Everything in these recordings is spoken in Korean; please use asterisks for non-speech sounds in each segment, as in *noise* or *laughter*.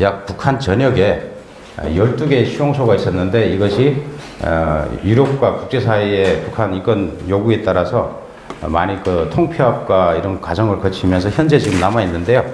약 북한 전역에 12개의 수용소가 있었는데 이것이 어, 유럽과 국제사회의 북한 인권 요구에 따라서 많이 그 통폐합과 이런 과정을 거치면서 현재 지금 남아 있는데요.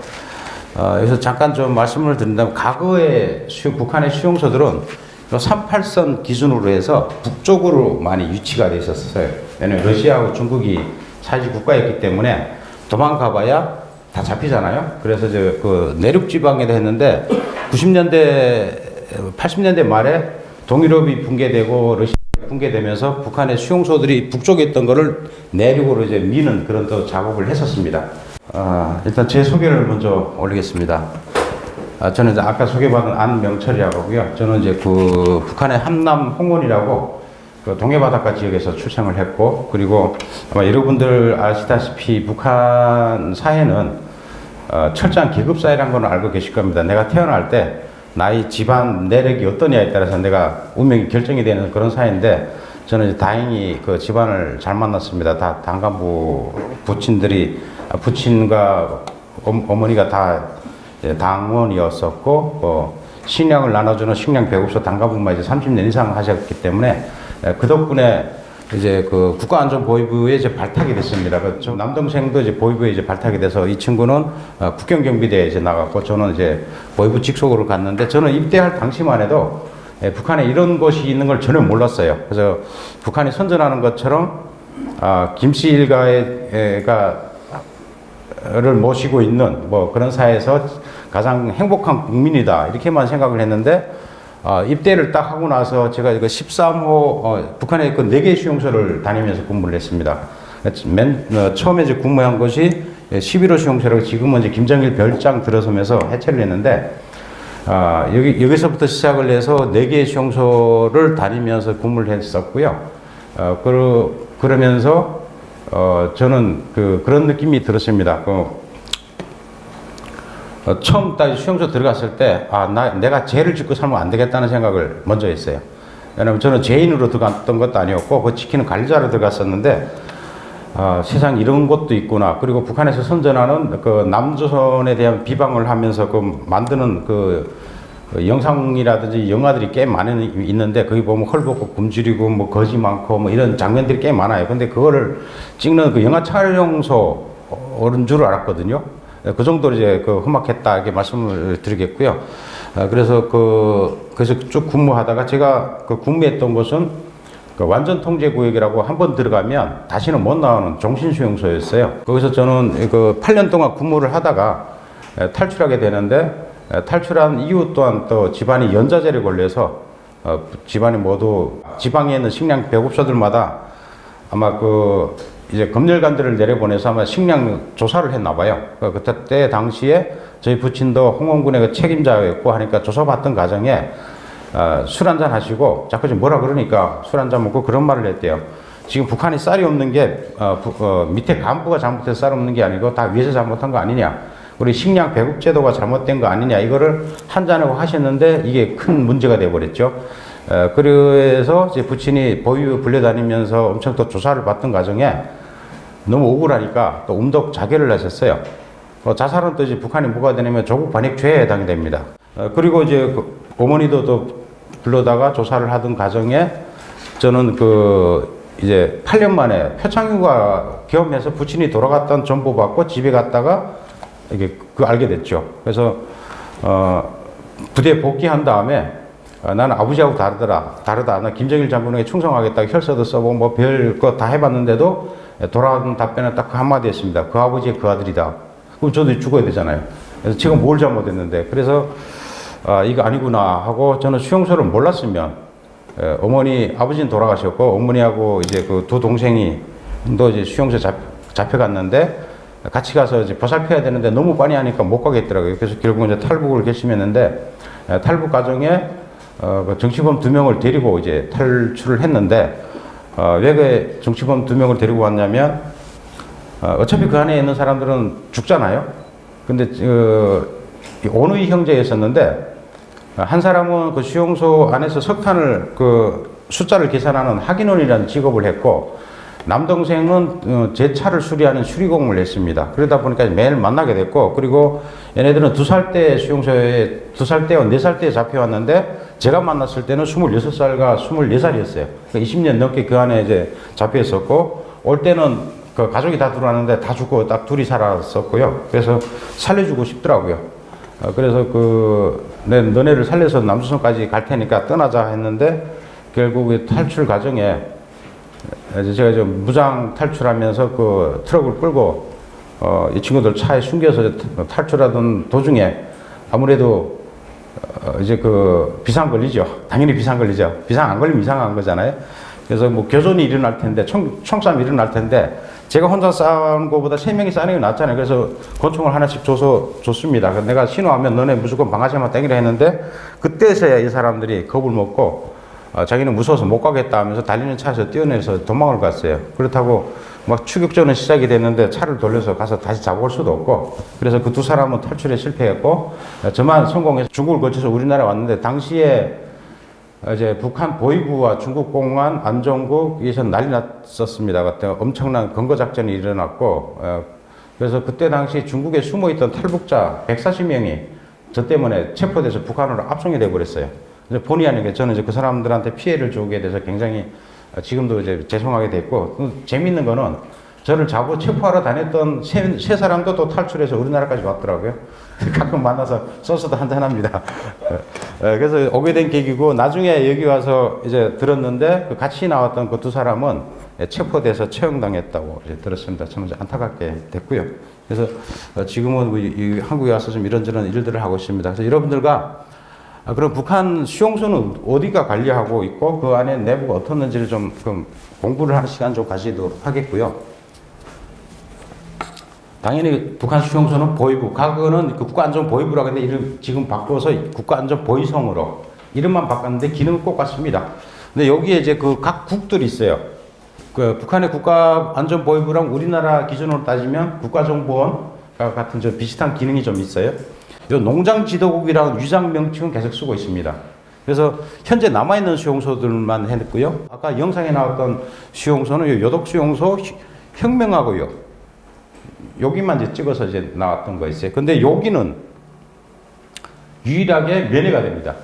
어, 여기서 잠깐 좀 말씀을 드린다면 과거의 수, 북한의 수용소들은 요 38선 기준으로 해서 북쪽으로 많이 유치가 돼 있었어요. 왜냐면 러시아하고 중국이 사실 국가였기 때문에 도망가봐야 다 잡히잖아요. 그래서 저그 내륙 지방에다 했는데 90년대, 80년대 말에 동유럽이 붕괴되고 러시아 붕괴되면서 북한의 수용소들이 북쪽에 있던 거를 내륙으로 이제 미는 그런 또 작업을 했었습니다. 아, 일단 제 소개를 먼저 올리겠습니다. 아, 저는 이제 아까 소개받은 안명철이라고 하고요. 저는 이제 그 북한의 함남 홍원이라고 그 동해바닷가 지역에서 출생을 했고, 그리고 아마 여러분들 아시다시피 북한 사회는 어, 철저한 계급 사회라는 걸 알고 계실 겁니다. 내가 태어날 때 나이 집안 내력이 어떠냐에 따라서 내가 운명이 결정이 되는 그런 사회인데 저는 다행히 그 집안을 잘 만났습니다. 다 당간부 부친들이 아, 부친과 어, 어머니가 다 당원이었었고 어, 식량을 나눠주는 식량 배급소 당간부만 이제 30년 이상 하셨기 때문에 에, 그 덕분에 이제 그 국가안전보위부에 이제 발탁이 됐습니다. 그저 남동생도 이제 보위부에 이제 발탁이 돼서 이 친구는 어, 국경경비대에 이제 나갔고 저는 이제 보위부 직속으로 갔는데 저는 입대할 당시만 해도 예, 북한에 이런 곳이 있는 걸 전혀 몰랐어요. 그래서 북한이 선전하는 것처럼 아, 김씨 일가가 를 모시고 있는 뭐 그런 사회에서 가장 행복한 국민이다 이렇게만 생각을 했는데 어, 입대를 딱 하고 나서 제가 이거 13호 어, 북한의 그 4개 수용소를 다니면서 근무를 했습니다. 맨 어, 처음에 이제 근무한 곳이 11호 수용소라고 지금은 이제 김정일 별장 들어서면서 해체를 했는데 아, 여기 여기서부터 시작을 해서 4개의 수용소를 다니면서 근무를 했었고요. 어, 그러, 그러면서 어, 저는 그, 그런 느낌이 들었습니다. 그, 어, 처음 딱 수용소 들어갔을 때, 아, 나, 내가 죄를 짓고 살면 안 되겠다는 생각을 먼저 했어요. 왜냐면 저는 죄인으로 들어갔던 것도 아니었고, 그 지키는 관리자로 들어갔었는데, 아, 세상 이런 것도 있구나. 그리고 북한에서 선전하는 그 남조선에 대한 비방을 하면서 그 만드는 그, 그 영상이라든지 영화들이 꽤 많이 있는데 거기 보면 헐벗고 굶주리고 뭐 거지 많고 뭐 이런 장면들이 꽤 많아요. 근데 그거를 찍는 그 영화 촬영소 어른 줄 알았거든요. 그 정도로 이제 그 험악했다 이렇게 말씀을 드리겠고요. 아, 그래서 그 그래서 쭉 근무하다가 제가 그 근무했던 곳은 그 완전 통제 구역이라고 한 번 들어가면 다시는 못 나오는 종신수용소였어요. 거기서 저는 그 8년 동안 근무를 하다가 에, 탈출하게 되는데 에, 탈출한 이후 또한 또 집안이 연자제를 걸려서 어, 집안이 모두 지방에 있는 식량 배급소들마다 아마 그 이제 검열관들을 내려보내서 아마 식량 조사를 했나 봐요. 그 그때 당시에 저희 부친도 홍원군의 그 책임자였고 하니까 조사받던 과정에 어, 술 한잔 하시고 자꾸 좀 뭐라 그러니까 술 한잔 먹고 그런 말을 했대요. 지금 북한이 쌀이 없는 게 어, 부- 어, 밑에 간부가 잘못해서 쌀 없는 게 아니고 다 위에서 잘못한 거 아니냐. 우리 식량 배급 제도가 잘못된 거 아니냐. 이거를 한잔하고 하셨는데 이게 큰 문제가 돼 버렸죠. 어, 그래서 이제 부친이 보유 불려다니면서 엄청 또 조사를 받던 과정에 너무 억울하니까 또 음독 자결을 하셨어요. 어, 자살은 또 이제 북한이 뭐가 되냐면 조국 반역죄에 해당이 됩니다. 어, 그리고 이제 그 어머니도 또 불러다가 조사를 하던 과정에 저는 그 이제 8년 만에 표창휴가 겸해서 부친이 돌아갔던 정보 받고 집에 갔다가 이게 그 알게 됐죠. 그래서 어 부대 복귀한 다음에 어, 나는 아버지하고 다르더라. 다르다. 나 김정일 장군에게 충성하겠다. 혈서도 써보고 뭐별거다 해봤는데도 돌아온 답변은 딱 그 한마디 했습니다. 그 아버지의 그 아들이다. 그럼 저도 죽어야 되잖아요. 그래서 제가 뭘 잘못했는데. 그래서 아, 이거 아니구나 하고 저는 수용소를 몰랐으면 에, 어머니, 아버지는 돌아가셨고 어머니하고 이제 그 두 동생이 또 이제 수용소 잡, 잡혀갔는데 같이 가서 이제 보살펴야 되는데 너무 빤히 하니까 못 가겠더라고요. 그래서 결국 이제 탈북을 결심했는데 에, 탈북 과정에 어, 그 정치범 두 명을 데리고 이제 탈출을 했는데 어, 왜그 정치범 두 명을 데리고 왔냐면 어, 어차피 그 안에 있는 사람들은 죽잖아요. 근데 어, 이 오누이 형제였었는데 어, 한 사람은 그 수용소 안에서 석탄을 그 숫자를 계산하는 학인원이라는 직업을 했고 남동생은 어, 제 차를 수리하는 수리공을 했습니다. 그러다 보니까 매일 만나게 됐고 그리고 얘네들은 두 살 때 수용소에 두 살 때와 네 살때 잡혀왔는데 제가 만났을 때는 26살과 24살이었어요. 20년 넘게 그 안에 이제 잡혀 있었고 올 때는 그 가족이 다 들어왔는데 다 죽고 딱 둘이 살았었고요. 그래서 살려주고 싶더라고요. 어, 그래서 그, 내, 너네를 살려서 남수성까지 갈 테니까 떠나자 했는데 결국 그 탈출 과정에 이 제 제가 좀 무장 탈출하면서 그 트럭을 끌고 어, 이 친구들 차에 숨겨서 탈출하던 도중에 아무래도 어, 이제 그 비상 걸리죠. 당연히 비상 걸리죠. 비상 안 걸리면 이상한 거잖아요. 그래서 뭐 교전이 일어날 텐데 총, 총싸움이 일어날 텐데 제가 혼자 싸우는 것보다 세 명이 싸우는 게 낫잖아요. 그래서 권총을 하나씩 줘서 줬습니다. 내가 신호하면 너네 무조건 방아쇠만 땡기라 했는데 그때서야 이 사람들이 겁을 먹고 어, 자기는 무서워서 못 가겠다 하면서 달리는 차에서 뛰어내서 도망을 갔어요. 그렇다고 막 추격전은 시작이 됐는데 차를 돌려서 가서 다시 잡아올 수도 없고 그래서 그 두 사람은 탈출에 실패했고 어, 저만 성공해서 중국을 거쳐서 우리나라에 왔는데 당시에 이제 북한 보위부와 중국 공안 안정국에서 난리 났었습니다. 그때 엄청난 검거 작전이 일어났고 어, 그래서 그때 당시 중국에 숨어 있던 탈북자 140명이 저 때문에 체포돼서 북한으로 압송이 돼 버렸어요. 그래서 본의 아니게 저는 이제 그 사람들한테 피해를 주게 돼서 굉장히 어, 지금도 이제 죄송하게 됐고 또 재밌는 거는 저를 잡고 체포하러 다녔던 세, 세 사람도 또 탈출해서 우리나라까지 왔더라고요. *laughs* 가끔 만나서 소스도 한잔합니다. 어, 어, 그래서 오게 된 계기고 나중에 여기 와서 이제 들었는데 그 같이 나왔던 그 두 사람은 체포돼서 처형당했다고 이제 들었습니다. 참 안타깝게 됐고요. 그래서 어, 지금은 이- 이 한국에 와서 좀 이런저런 일들을 하고 있습니다. 그래서 여러분들과 아, 그럼 북한 수용소는 어디가 관리하고 있고 그 안에 내부가 어떻는지를 좀 그럼 공부를 하는 시간 좀 가지도록 하겠고요. 당연히 북한 수용소는 보위부, 과거는 그 국가안전보위부라고 했는데 이름 지금 바꿔서 국가안전보위성으로 이름만 바꿨는데 기능은 똑같습니다. 근데 여기에 이제 그 각 국들이 있어요. 그 북한의 국가안전보위부랑 우리나라 기준으로 따지면 국가정보원과 같은 저 비슷한 기능이 좀 있어요. 요 농장 지도국이라는 위장 명칭은 계속 쓰고 있습니다. 그래서 현재 남아있는 수용소들만 했고요. 아까 영상에 나왔던 수용소는 요 요독 수용소 혁명하고요. 여기만 이제 찍어서 이제 나왔던 거 있어요. 근데 여기는 유일하게 면회가 됩니다.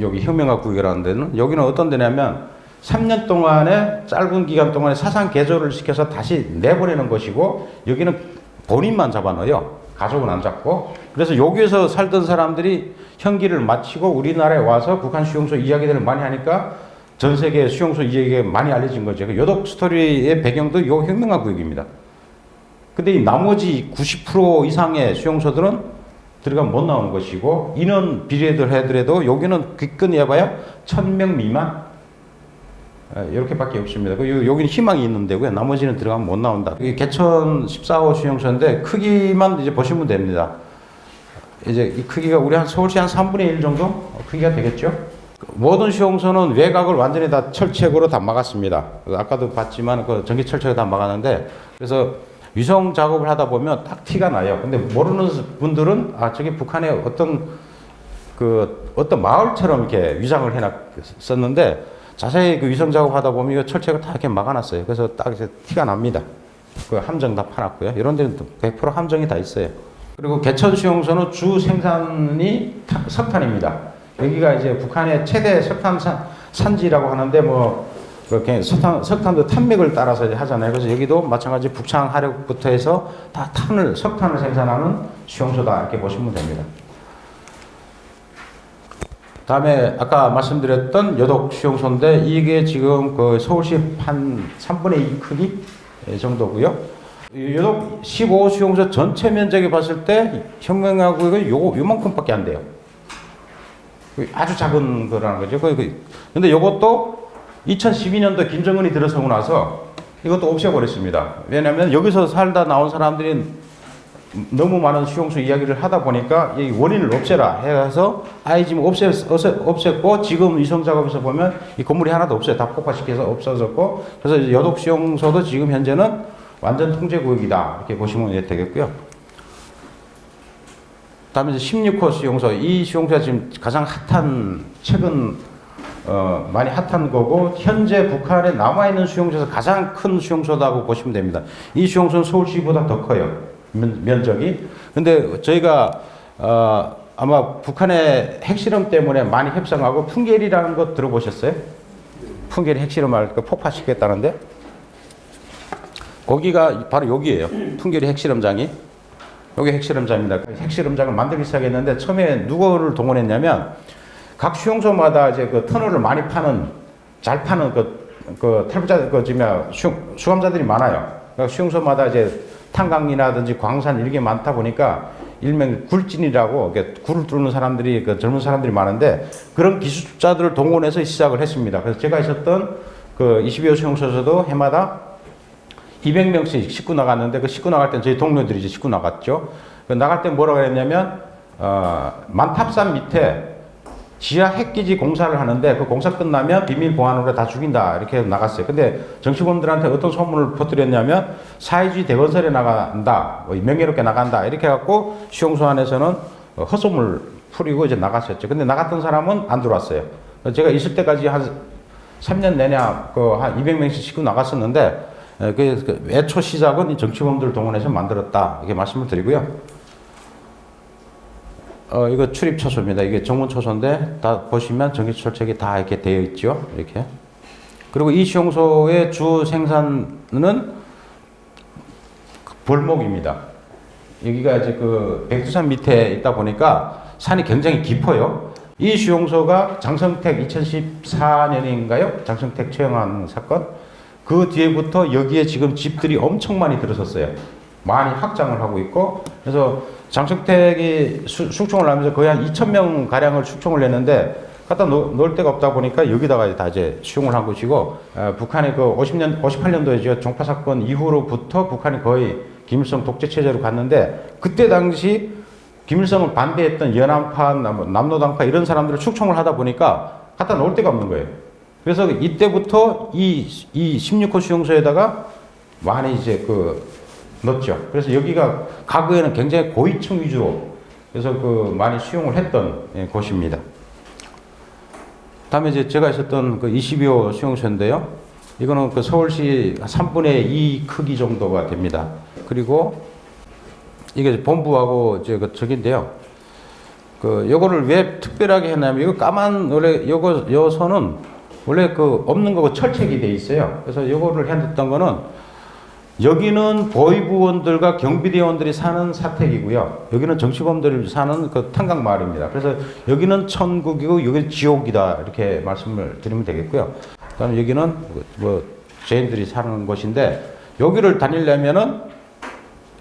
여기 혁명학 구역이라는 데는 여기는 어떤 데냐면 3년 동안의 짧은 기간 동안에 사상 개조를 시켜서 다시 내보내는 것이고 여기는 본인만 잡아넣어요. 가족은 안 잡고 그래서 여기에서 살던 사람들이 형기를 마치고 우리나라에 와서 북한 수용소 이야기들을 많이 하니까 전 세계 수용소 이야기가 많이 알려진 거죠. 그 요독 스토리의 배경도 요 혁명학 구역입니다. 근데 이 나머지 90% 이상의 수용소들은 들어가면 못 나오는 것이고 인원 비례들 해더라도 여기는 기껏 해봐야 1000명 미만 예, 이렇게밖에 없습니다. 그 요- 여기는 희망이 있는 데고요. 나머지는 들어가면 못 나온다. 개천 14호 수용소인데 크기만 이제 보시면 됩니다. 이제 이 크기가 우리 한 서울시 한 3분의 1 정도 크기가 되겠죠. 모든 수용소는 외곽을 완전히 다 철책으로 다 막았습니다. 아까도 봤지만 그 전기 철책을 다 막았는데 그래서 위성 작업을 하다 보면 딱 티가 나요. 근데 모르는 분들은 아 저게 북한의 어떤 그 어떤 마을처럼 이렇게 위장을 해놨었는데 자세히 그 위성 작업하다 보면 이거 철책을 다 이렇게 막아놨어요. 그래서 딱 이제 티가 납니다. 그 함정 다 파놨고요. 이런 데는 또100% 함정이 다 있어요. 그리고 개천 수용소는 주 생산이 타- 석탄입니다. 여기가 이제 북한의 최대 석탄 산, 산지라고 하는데 뭐 그렇게 석탄, 석탄도 탄맥을 따라서 하잖아요. 그래서 여기도 마찬가지 북창 하력부터 해서 다 탄을 석탄을 생산하는 수용소다 이렇게 보시면 됩니다. 다음에 아까 말씀드렸던 여독 수용소인데 이게 지금 그 서울시 한 3분의 2 크기 정도고요. 이 여독 15 수용소 전체 면적에 봤을 때 혁명하고 이거 요 요만큼밖에 안 돼요. 그 아주 작은 거라는 거죠. 그- 그- 근데 요것도 2012년도 김정은이 들어서고 나서 이것도 없애버렸습니다. 왜냐하면 여기서 살다 나온 사람들이 너무 많은 수용소 이야기를 하다 보니까 이 원인을 없애라 해서 아예 지금 없애, 없앴고 지금 위성 작업에서 보면 이 건물이 하나도 없어요. 다 폭파시켜서 없어졌고 그래서 여독 수용소도 지금 현재는 완전 통제 구역이다 이렇게 보시면 되겠고요. 다음에 이제 16호 수용소 이 수용소가 지금 가장 핫한 최근 어, 많이 핫한 거고 현재 북한에 남아 있는 수용소에서 가장 큰 수용소라고 보시면 됩니다. 이 수용소는 서울시보다 더 커요 면, 면적이. 근데 저희가 어, 아마 북한의 핵실험 때문에 많이 협상하고 풍계리라는 거 들어보셨어요? 풍계리 핵실험할 거 폭파시켰다는데 거기가 바로 여기예요. 풍계리 핵실험장이. 여기 핵실험장입니다. 그 핵실험장을 만들기 시작했는데 처음에 누구를 동원했냐면 각 수용소마다 이제 그 터널을 많이 파는 잘 파는 그, 그 탈부자 그 지금 수, 수감자들이 많아요. 그러니까 수용소마다 이제 탄광이라든지 광산 이런 게 많다 보니까 일명 굴진이라고 이렇게 굴을 뚫는 사람들이 그 젊은 사람들이 많은데 그런 기술자들을 동원해서 시작을 했습니다. 그래서 제가 있었던 그 22호 수용소에서도 해마다 200명씩 싣고 나갔는데 그 싣고 나갈 때 저희 동료들이 이제 싣고 나갔죠. 그 나갈 때 뭐라고 했냐면 어, 만탑산 밑에 지하 핵기지 공사를 하는데 그 공사 끝나면 비밀 보안으로 다 죽인다 이렇게 나갔어요. 근데 정치범들한테 어떤 소문을 퍼뜨렸냐면 사회주의 대건설에 나간다, 뭐 명예롭게 나간다 이렇게 해갖고 수용소 안에서는 어, 헛소문을 풀이고 이제 나갔었죠. 근데 나갔던 사람은 안 들어왔어요. 제가 있을 때까지 한 3년 내내 그한 200명씩 싣고 나갔었는데 에, 그, 그 애초 시작은 이 정치범들 동원해서 만들었다 이렇게 말씀을 드리고요. 어, 이거 출입 처소입니다. 이게 정문 처소인데 다 보시면 전기 철책이 다 이렇게 되어 있죠. 이렇게. 그리고 이 수용소의 주 생산은 벌목입니다. 여기가 이제 그 백두산 밑에 있다 보니까 산이 굉장히 깊어요. 이 수용소가 장성택 2014년인가요? 장성택 처형한 사건. 그 뒤에부터 여기에 지금 집들이 엄청 많이 들어섰어요. 많이 확장을 하고 있고 그래서 장성택이 수, 숙청을 하면서 거의 한 2천 명 가량을 숙청을 했는데 갖다 놓, 놓을 데가 없다 보니까 여기다가 다 이제 수용을 한 것이고 어, 북한의 그 50년 58년도에 종파 사건 이후로부터 북한이 거의 김일성 독재 체제로 갔는데 그때 당시 김일성을 반대했던 연안파, 남- 남로당파 이런 사람들을 축청을 하다 보니까 갖다 놓을 데가 없는 거예요. 그래서 이때부터 이, 이 16호 수용소에다가 많이 이제 그 넣었죠. 그래서 여기가 과거에는 굉장히 고위층 위주로 그래서 그 많이 수용을 했던 예, 곳입니다. 다음에 이제 제가 있었던 그 22호 수용소인데요. 이거는 그 서울시 3분의 2 크기 정도가 됩니다. 그리고 이게 본부하고 이제 그 저긴데요. 그 요거를 왜 특별하게 했냐면 이거 까만 원래 요거 요 선은 원래 그 없는 거고 철책이 돼 있어요. 그래서 요거를 해놨던 거는 여기는 보위부원들과 경비대원들이 사는 사택이고요. 여기는 정치범들이 사는 그 탄광 마을입니다. 그래서 여기는 천국이고 여기는 지옥이다 이렇게 말씀을 드리면 되겠고요. 그다음에 여기는 뭐 죄인들이 사는 곳인데 여기를 다니려면은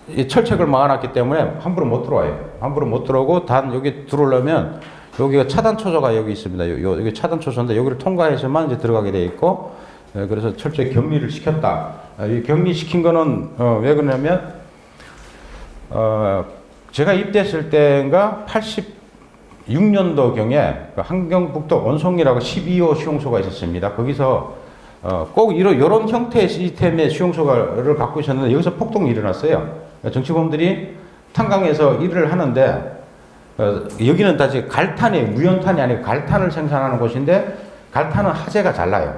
이 철책을 막아놨기 때문에 함부로 못 들어와요. 함부로 못 들어오고 단 여기 들어오려면 여기가 차단 초소가 여기 있습니다. 요, 요- 여기 차단 초소인데 여기를 통과해서만 이제 들어가게 돼 있고 예, 그래서 철저히 격리를 시켰다. 아, 이 격리 시킨 거는 어, 왜 그러냐면 어, 제가 입대했을 때인가 86년도 경에 그 한경북도 원송이라고 12호 수용소가 있었습니다. 거기서 어, 꼭 이런 이런 형태의 시스템의 수용소를 갖고 있었는데 여기서 폭동이 일어났어요. 정치범들이 탄광에서 일을 하는데 어, 여기는 다 이제 갈탄이 무연탄이 아니고 갈탄을 생산하는 곳인데 갈탄은 화재가 잘 나요.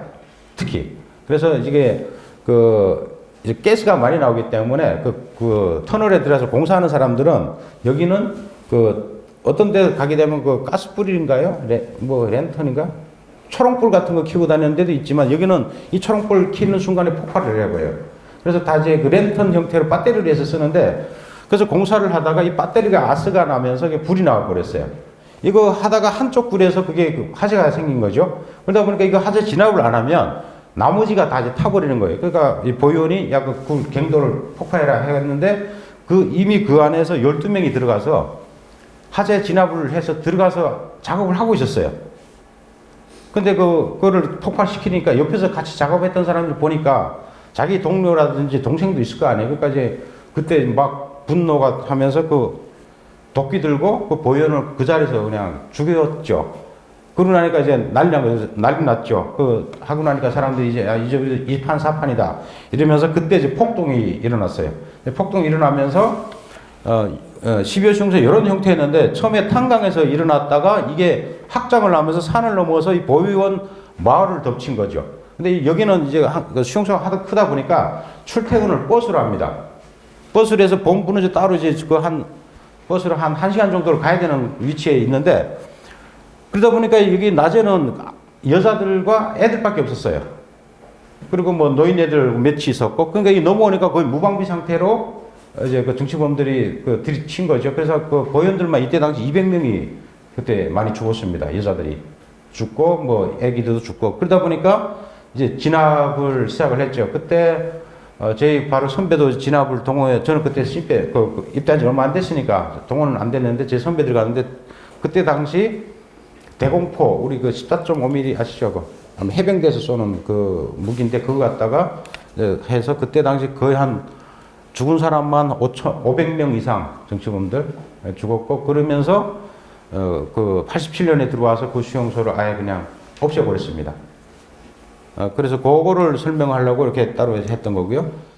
특히 그래서 이게 그 이제 가스가 많이 나오기 때문에 그, 그 터널에 들어서 공사하는 사람들은 여기는 그 어떤 데 가게 되면 그 가스불인가요? 레, 뭐 랜턴인가? 초롱불 같은 거 켜고 다니는 데도 있지만 여기는 이 초롱불 켜는 순간에 폭발을 해버려요. 그래서 다 이제 그 랜턴 형태로 배터리를 해서 쓰는데 그래서 공사를 하다가 이 배터리가 아스가 나면서 불이 나와 버렸어요. 이거 하다가 한쪽 굴에서 그게 그 화재가 생긴 거죠. 그러다 보니까 이거 화재 진압을 안 하면 나머지가 다 이제 타버리는 거예요. 그러니까 이 보위원이 야그 갱도를 폭파해라 했는데 그 이미 그 안에서 12명이 들어가서 화재 진압을 해서 들어가서 작업을 하고 있었어요. 근데 그, 그거를 폭발시키니까 옆에서 같이 작업했던 사람들 보니까 자기 동료라든지 동생도 있을 거 아니에요. 그러니까 이제 그때 막 분노가 하면서 그 도끼 들고 그 보현을 그 자리에서 그냥 죽였죠. 그러고 나니까 이제 난리 난. 난리 났죠. 그 하고 나니까 사람들이 이제 야, 이제 이판 사판이다. 이러면서 그때 이제 폭동이 일어났어요. 폭동이 일어나면서 어, 어 12월 중서 이런 형태였는데 처음에 탄강에서 일어났다가 이게 확장을 하면서 산을 넘어서 이 보위원 마을을 덮친 거죠. 근데 여기는 이제 한- 그 수용소가 하도 크다 보니까 출퇴근을 버스로 합니다. 버스로 해서 본부는 이제 따로 이제 그 한 버스로 한 1시간 정도를 가야 되는 위치에 있는데 그러다 보니까 여기 낮에는 여자들과 애들밖에 없었어요. 그리고 뭐 노인네들 몇이 있었고 그러니까 이 넘어오니까 거의 무방비 상태로 이제 그 정치범들이 그 들이친 거죠. 그래서 그 보현들만 이때 당시 200명이 그때 많이 죽었습니다. 여자들이 죽고 뭐 애기들도 죽고 그러다 보니까 이제 진압을 시작을 했죠. 그때 어, 저희 바로 선배도 진압을 동원해 저는 그때 신배 그, 그 입대한 지 얼마 안 됐으니까 동원은 안 됐는데 제 선배들 가는데 그때 당시 대공포 우리 그 14.5mm 아시죠? 그 해병대에서 쏘는 그 무기인데 그거 갖다가 해서 그때 당시 거의 한 죽은 사람만 5천 500명 이상 정치범들 죽었고 그러면서 어, 그 87년에 들어와서 그 수용소를 아예 그냥 없애버렸습니다. 어, 그래서 그거를 설명하려고 이렇게 따로 했던 거고요.